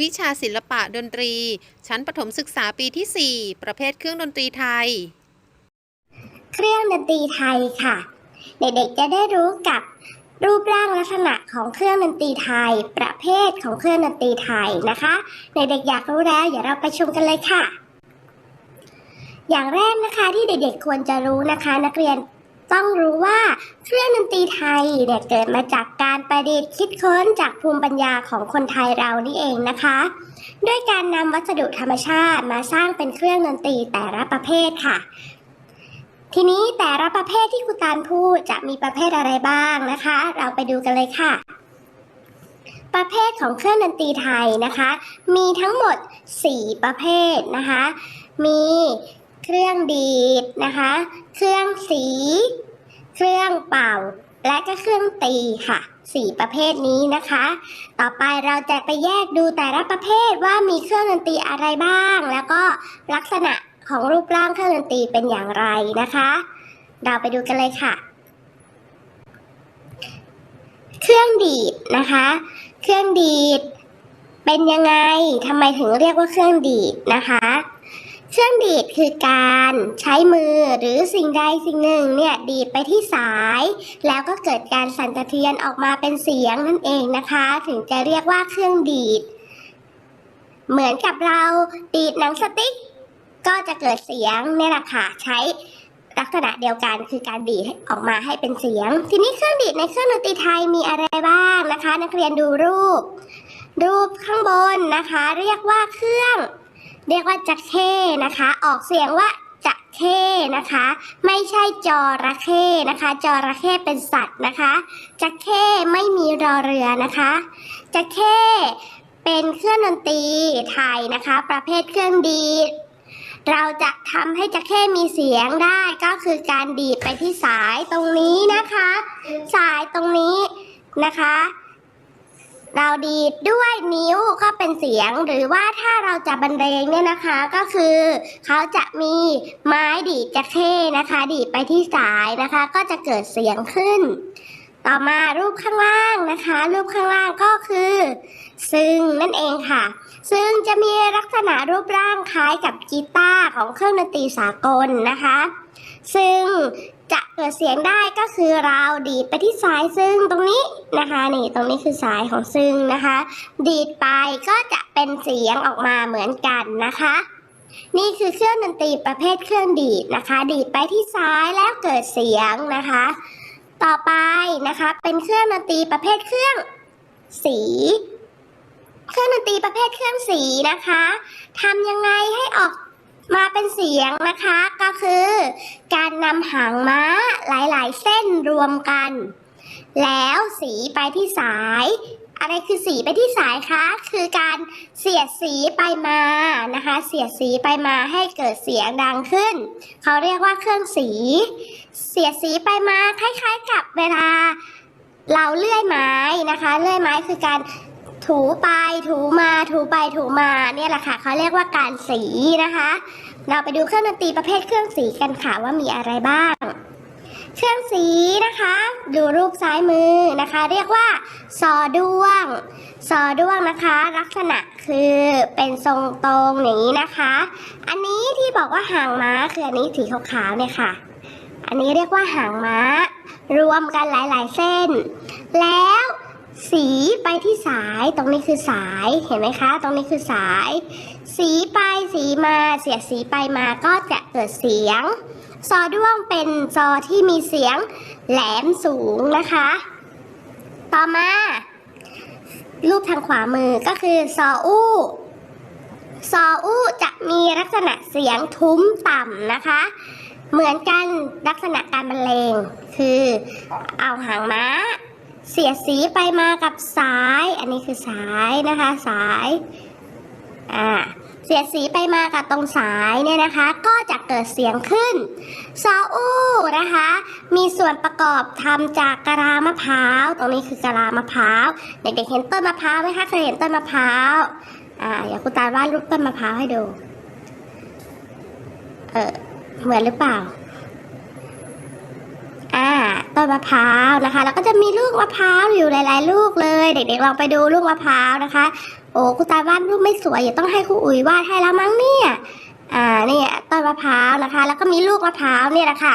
วิชาศิลปะดนตรี ชั้นประถมศึกษาปีที่ 4 ประเภทเครื่องดนตรีไทย เครื่องดนตรีไทยค่ะ เด็กๆจะได้รู้กับรูปร่างลักษณะของเครื่องดนตรีไทย ประเภทของเครื่องดนตรีไทยนะคะ เด็กๆอยากรู้แล้วเดี๋ยวเราไปชมกันเลยค่ะ อย่างแรกนะคะที่เด็กๆควรจะรู้นะคะ นักเรียน ต้องรู้ว่าเครื่องดนตรีไทยเนี่ยเกิดมาจากการประดิษฐ์คิดค้นจากภูมิปัญญาของคนไทยเรานี่เองนะคะ ด้วยการนำวัสดุธรรมชาติมาสร้างเป็นเครื่องดนตรีแต่ละประเภทค่ะ ทีนี้แต่ละประเภทที่ครูตาลพูดจะมีประเภทอะไรบ้างนะคะ เราไปดูกันเลยค่ะ ประเภทของเครื่องดนตรีไทยนะคะ มีทั้งหมด 4 ประเภทนะคะ มี เครื่องดีดนะคะ เครื่องสี เครื่องเป่า และก็เครื่องตีค่ะ4ประเภทนี้นะคะ ต่อไปเราจะไปแยกดูแต่ละประเภทว่ามีเครื่องดนตรีอะไรบ้าง แล้วก็ลักษณะของรูปร่างเครื่องดนตรีเป็นอย่างไรนะคะ เราไปดูกันเลยค่ะ เครื่องดีดนะคะ เครื่องดีดเป็นยังไงทำไมถึงเรียกว่าเครื่องดีดนะคะ เครื่องดีดคือการใช้มือหรือสิ่งใดสิ่งหนึ่งเนี่ยดีดไปที่สาย แล้วก็เกิดการสั่นสะเทือนออกมาเป็นเสียงนั่นเองนะคะ ถึงจะเรียกว่าเครื่องดีด เหมือนกับเราดีดหนังสติ๊ก ก็จะเกิดเสียงเนี่ยแหละค่ะใช้ลักษณะเดียวกันคือการดีดออกมาให้เป็นเสียง ทีนี้เครื่องดีดในเครื่องดนตรีไทยมีอะไรบ้างนะคะ นักเรียนดูรูป รูปข้างบนนะคะ เรียกว่าเครื่อง เรียกว่าจักเข้นะคะ ออกเสียงว่าจักเข้นะคะ ไม่ใช่จระเข้นะคะ จระเข้เป็นสัตว์นะคะจักเข้ไม่มีรอเรือนะคะจักเข้เป็นเครื่องดนตรีไทยนะคะ ประเภทเครื่องดีดเราจะทำให้จักเข้มีเสียงได้ก็คือการดีดไปที่สายตรงนี้นะคะ สายตรงนี้นะคะ เราดีดด้วยนิ้วก็เป็นเสียง หรือว่าถ้าเราจะบรรเลงเนี่ยนะคะก็คือเขาจะมีไม้ดีดจักเข้นะคะ ดีดไปที่สายนะคะ ก็จะเกิดเสียงขึ้น ต่อมารูปข้างล่างนะคะ รูปข้างล่างก็คือ ซึ่งนั่นเองค่ะ ซึ่งจะมีลักษณะรูปร่างคล้ายกับกีตาร์ของเครื่องดนตรีสากลนะคะ ซึ่ง เกิดเสียงได้ก็คือเราดีดไปที่สายซึ่งตรงนี้นะคะ นี่ตรงนี้คือสายของซึ่งนะคะ ดีดไปก็จะเป็นเสียงออกมาเหมือนกันนะคะ นี่คือเครื่องดนตรีประเภทเครื่องดีดนะคะ ดีดไปที่ซ้ายแล้วเกิดเสียงนะคะ ต่อไปนะคะ เป็นเครื่องดนตรีประเภทเครื่องสี เครื่องดนตรีประเภทเครื่องสีนะคะทำยังไงให้ออก มาเป็นเสียงนะคะก็คือ การนำหางม้าหลาย ๆ เส้นรวมกัน แล้วสีไปที่สาย อะไรคือสีไปที่สายคะคือการเสียดสีไปมานะคะ เสียดสีไปมาให้เกิดเสียงดังขึ้น เขาเรียกว่าเครื่องสี เสียดสีไปมาคล้าย ๆ กับเวลาเราเลื่อยไม้นะคะ เลื่อยไม้คือการ ถูไปถูมาถูไปถูมาเนี่ยแหละค่ะเขาเรียกว่าการสีนะคะ เราไปดูเครื่องดนตรีประเภทเครื่องสีกันค่ะว่ามีอะไรบ้าง เครื่องสีนะคะ ดูรูปซ้ายมือนะคะ เรียกว่าซอด้วงซอด้วงนะคะ ลักษณะคือเป็นทรงตรงอย่างนี้นะคะ อันนี้ที่บอกว่าหางม้าคืออันนี้สีขาวๆเนี่ยค่ะ อันนี้เรียกว่าหางม้ารวมกันหลายๆเส้น แล้ว สีไปที่สายตรงนี้คือสายเห็นไหมคะ ตรงนี้คือสาย สีไปสีมาเสียดสีไปมาก็จะเกิดเสียง ซอด้วงเป็นซอที่มีเสียงแหลมสูงนะคะ ต่อมา รูปทางขวามือก็คือซออู้ซออู้จะมีลักษณะเสียงทุ้มต่ำนะคะ เหมือนกันลักษณะการบรรเลงคือเอาหางม้า เสียดสีไปมากับสาย อันนี้คือสายนะคะสายอ่าเสียดสีไปมากับตรงสายเนี่ยนะคะ ก็จะเกิดเสียงขึ้นซออู้นะคะ มีส่วนประกอบทำจากกะลามะพร้าว ตรงนี้คือกะลามะพร้าวเด็กๆเห็นต้นมะพร้าวไหมคะเคยเห็นต้นมะพร้าวอ่าเดี๋ยวคุณตาวาดรูปต้นมะพร้าวให้ดู เออเหมือนหรือเปล่า ต้นมะพร้าวนะคะ แล้วก็จะมีลูกมะพร้าวอยู่หลาย ๆ ลูกเลย เด็กๆลองไปดูลูกมะพร้าวนะคะ โอ้คุณตาวาดรูปไม่สวยอย่าต้องให้ครูอุ๋ยวาดให้แล้วมั้งเนี่ยอ่าเนี่ยต้นมะพร้าวนะคะ แล้วก็มีลูกมะพร้าวเนี่ยนะคะ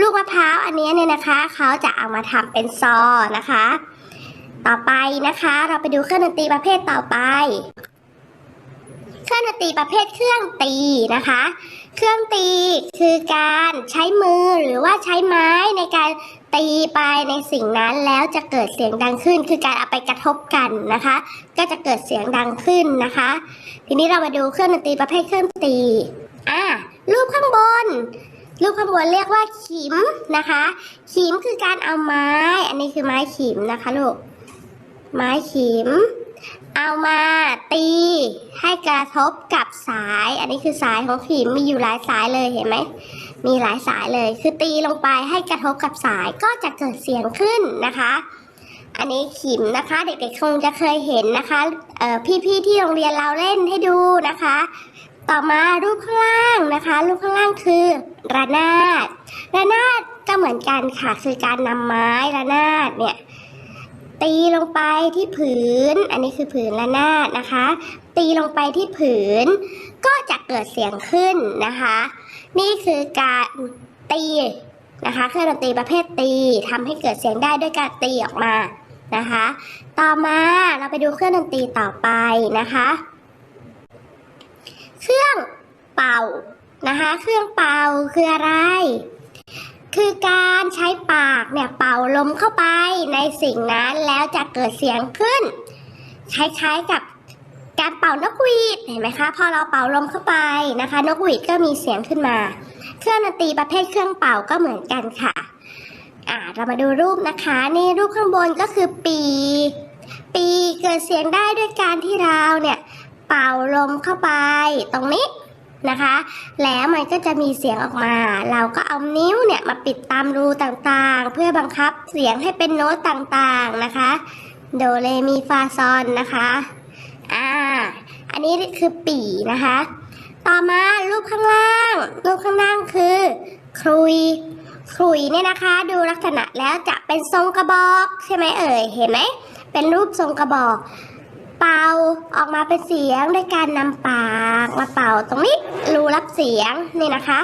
ลูกมะพร้าวอันนี้เนี่ยนะคะเขาจะเอามาทำเป็นซอนะคะ ต่อไปนะคะ เราไปดูเครื่องดนตรีประเภทต่อไป เครื่องดนตรีประเภทเครื่องตีนะคะ เครื่องตีคือการใช้มือหรือว่าใช้ไม้ในการ ตีไปในสิ่งนั้นแล้วจะเกิดเสียงดังขึ้น คือการเอาไปกระทบกันนะคะ ก็จะเกิดเสียงดังขึ้นนะคะ ทีนี้เรามาดูเครื่องดนตรีประเภทเครื่องตีอ่ารูปข้างบนรูปข้างบนเรียกว่าขิมนะคะ ขิมคือการเอาไม้ อันนี้คือไม้ขิมนะคะลูก ไม้ขิม เอามาตีให้กระทบกับสาย อันนี้คือสายของขิมมีอยู่หลายสายเลยเห็นไหม มีหลายสายเลย คือตีลงไปให้กระทบกับสายก็จะเกิดเสียงขึ้นนะคะ อันนี้ขิมนะคะ เด็กๆคงจะเคยเห็นนะคะพี่ๆที่โรงเรียนเราเล่นให้ดูนะคะ ต่อมารูปข้างล่างนะคะ รูปข้างล่างคือระนาดระนาดก็เหมือนกันค่ะคือการนำไม้ระนาดเนี่ยตีลงไปที่ผืน อันนี้คือผืนระนาดนะคะ ตีลงไปที่ผืน ก็จะเกิดเสียงขึ้นนะคะ นี่คือการตีนะคะเครื่องดนตรีประเภทตีทำให้เกิดเสียงได้ด้วยการตีออกมานะคะ ต่อมาเราไปดูเครื่องดนตรีต่อไปนะคะ เครื่องเป่านะคะ เครื่องเป่าคืออะไร คือการใช้ปากเนี่ยเป่าลมเข้าไปในสิ่งนั้นแล้วจะเกิดเสียงขึ้นคล้ายๆกับ การเป่านกหวีดเห็นไหมคะ พอเราเป่าลมเข้าไปนะคะ นกหวีดก็มีเสียงขึ้นมา เครื่องดนตรีประเภทเครื่องเป่าก็เหมือนกันค่ะอ่าเรามาดูรูปนะคะนี่รูปข้างบนก็คือปี ปีเกิดเสียงได้ด้วยการที่เราเนี่ยเป่าลมเข้าไปตรงนี้นะคะ แล้วมันก็จะมีเสียงออกมา เราก็เอานิ้วเนี่ยมาปิดตามรูต่างๆ เพื่อบังคับเสียงให้เป็นโน้ตต่างๆนะคะ โดเรมีฟาซอนนะคะ อ่า อันนี้คือปีนะคะ ต่อมารูปข้างล่าง รูปข้างล่างคือครุยครุยเนี่ยนะคะ ดูลักษณะแล้วจะเป็นทรงกระบอก ใช่ไหมเอ่ยเห็นไหมเป็นรูปทรงกระบอก เป่าออกมาเป็นเสียงด้วยการนำปากมาเป่าตรงนี้รูรับเสียงนี่นะคะ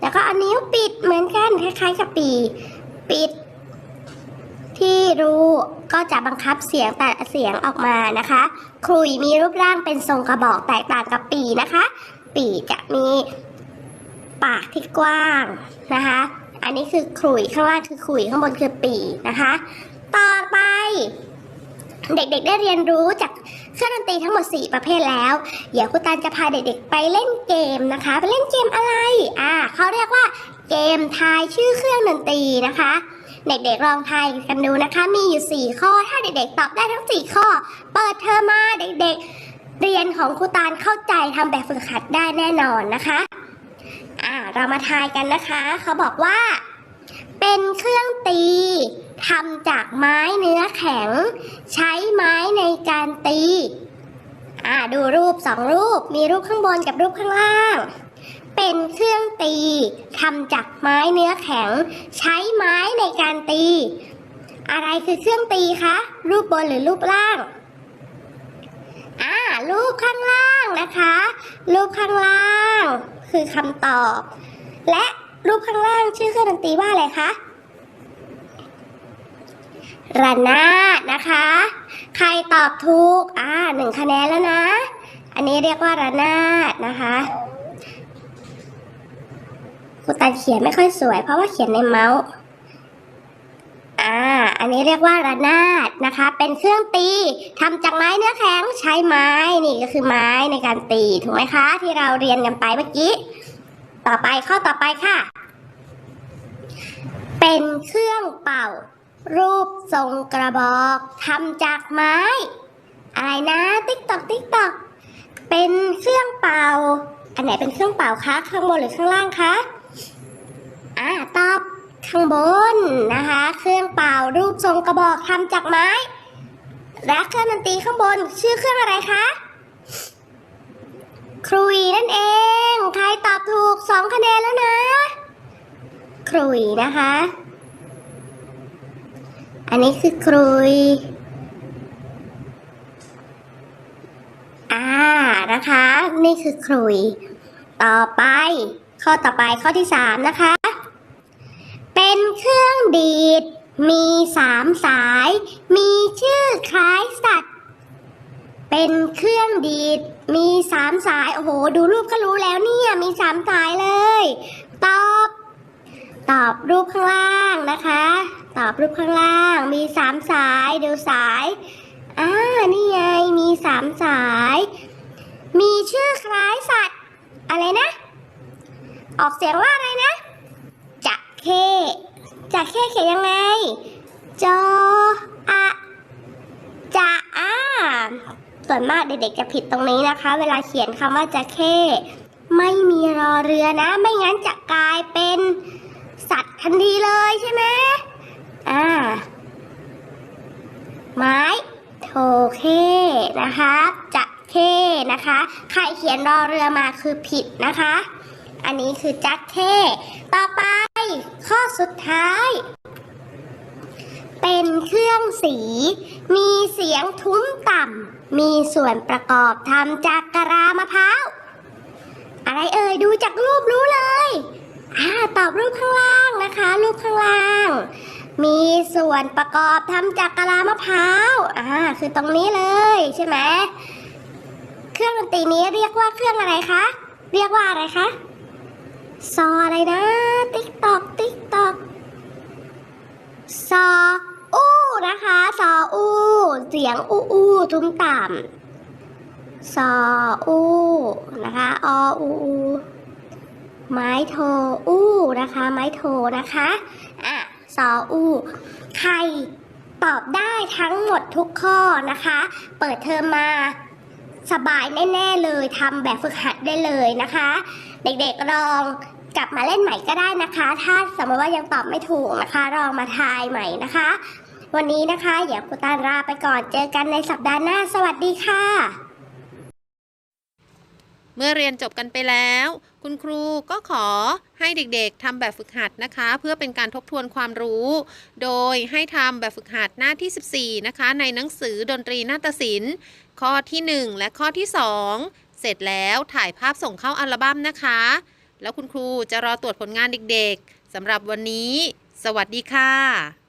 แล้วก็เอานิ้วปิดเหมือนกันคล้ายๆกับปี ปิด ที่รู้ก็จะบังคับเสียงแต่เสียงออกมานะคะ ครุยมีรูปร่างเป็นทรงกระบอกแตกต่างกับปีนะคะ ปีจะมีปากที่กว้างนะคะ อันนี้คือขลุยข้างล่างคือขลุยข้างบนคือปีนะคะ ต่อไป เด็กๆได้เรียนรู้จากเครื่องดนตรีทั้งหมด 4 ประเภทแล้ว เดี๋ยวครูตานจะพาเด็กๆไปเล่นเกมนะคะ ไปเล่นเกมอะไร อ่าเขาเรียกว่าเกมทายชื่อเครื่องดนตรีนะคะ เด็กๆลองทายกันดูนะคะ มีอยู่ 4 ข้อ ถ้าเด็กๆตอบได้ทั้ง 4 ข้อ เปิดเทอมมาเด็กๆ เรียนของครูตานเข้าใจทำแบบฝึกหัดได้แน่นอนนะคะ อ่า เรามาทายกันนะคะ เขาบอกว่า เป็นเครื่องตีทำจากไม้เนื้อแข็ง ใช้ไม้ในการตี อ่า ดูรูปสองรูป มีรูปข้างบนกับรูปข้างล่าง เป็นเครื่องตีทำจากไม้เนื้อแข็ง ใช้ไม้ในการตี อะไรคือเครื่องตีคะ รูปบนหรือรูปล่างอ่ารูปข้างล่างนะคะ รูปข้างล่าง คือคำตอบ และรูปข้างล่างชื่อเครื่องดนตรีว่าอะไรคะระนาดนะคะ ใครตอบถูกอ่าหนึ่งคะแนนแล้วนะ อันนี้เรียกว่าระนาดนะคะ ครูตาเขียนไม่ค่อยสวย เพราะว่าเขียนในเมาส์ อ่า อันนี้เรียกว่าระนาดนะคะ เป็นเครื่องตีทำจากไม้เนื้อแข็งใช้ไม้นี่ก็คือไม้ในการตีถูกไหมคะ ที่เราเรียนกันไปเมื่อกี้ ต่อไปข้อต่อไปค่ะ เป็นเครื่องเป่า รูปทรงกระบอกทำจากไม้ อะไรนะ ติ๊กตอกติ๊กตอกเป็นเครื่องเป่า อันไหนเป็นเครื่องเป่าคะ ข้างบนหรือข้างล่างคะ อ่าตอบข้างบนนะคะ เครื่องเป่ารูปทรงกระบอกทำจากไม้ และเครื่องดนตรีข้างบนชื่อเครื่องอะไรคะครุยนั่นเอง ใครตอบถูกสองคะแนนแล้วนะครุยนะคะ อันนี้คือครุยอ่านะคะ นี่คือขลุย ต่อไป ข้อต่อไปข้อที่สามนะคะีด มีสามสาย มีชื่อคล้ายสัตว์ เป็นเครื่องดีด มีสามสาย โอ้โห ดูรูปก็รู้แล้วเนี่ย มีสามสายเลย ตอบ ตอบรูปข้างล่างนะคะ ตอบรูปข้างล่าง มีสามสายดูสายอ่านี่ไง มีสามสาย มีชื่อคล้ายสัตว์ อะไรนะ ออกเสียงว่าอะไรนะจะเข้ จะเข้เขียนยังไง จออะจะอาส่วนมากเด็กๆจะผิดตรงนี้นะคะ เวลาเขียนคำว่าจะเข้ไม่มีรอเรือนะ ไม่งั้นจะกลายเป็นสัตว์ทันทีเลยใช่ไหมอ่า ไม้โทเข้นะคะ จะเข้นะคะ ใครเขียนรอเรือมาคือผิดนะคะ อันนี้คือจักเข้ต่อไป ข้อสุดท้าย เป็นเครื่องสี มีเสียงทุ้มต่ำ มีส่วนประกอบทำจากกะลามะพร้าว อะไรเอ่ยดูจากรูปรู้เลยอ่าตอบรูปข้างล่างนะคะ รูปข้างล่าง มีส่วนประกอบทำจากกะลามะพร้าวอ่าคือตรงนี้เลยใช่ไหมเครื่องดนตรีนี้เรียกว่าเครื่องอะไรคะ เรียกว่าอะไรคะ ซออะไรนะ ติ๊กตอกติ๊กตอกซออู้นะคะซออู้เสียงอู้อู้ทุ้มต่ำซออู้นะคะออูอูไม้โทอู้นะคะ ไม้โทนะคะอะซออู้ใครตอบได้ทั้งหมดทุกข้อนะคะ เปิดเทอมมาสบายแน่ ๆ เลยทำแบบฝึกหัดได้เลยนะคะ เด็กๆลอง กลับมาเล่นใหม่ก็ได้นะคะ ถ้าสมมติว่ายังตอบไม่ถูกนะคะลองมาทายใหม่นะคะ วันนี้นะคะเดี๋ยวครูตาลาไปก่อนเจอกันในสัปดาห์หน้า สวัสดีค่ะ เมื่อเรียนจบกันไปแล้ว คุณครูก็ขอให้เด็กๆทำแบบฝึกหัดนะคะ เพื่อเป็นการทบทวนความรู้ โดยให้ทำแบบฝึกหัดหน้าที่ 14 นะคะ ในหนังสือดนตรีนาฏศิลป์ข้อที่ 1 และข้อที่ 2 เสร็จแล้วถ่ายภาพส่งเข้าอัลบั้มนะคะ แล้วคุณครูจะรอตรวจผลงานเด็กๆสำหรับวันนี้ สวัสดีค่ะ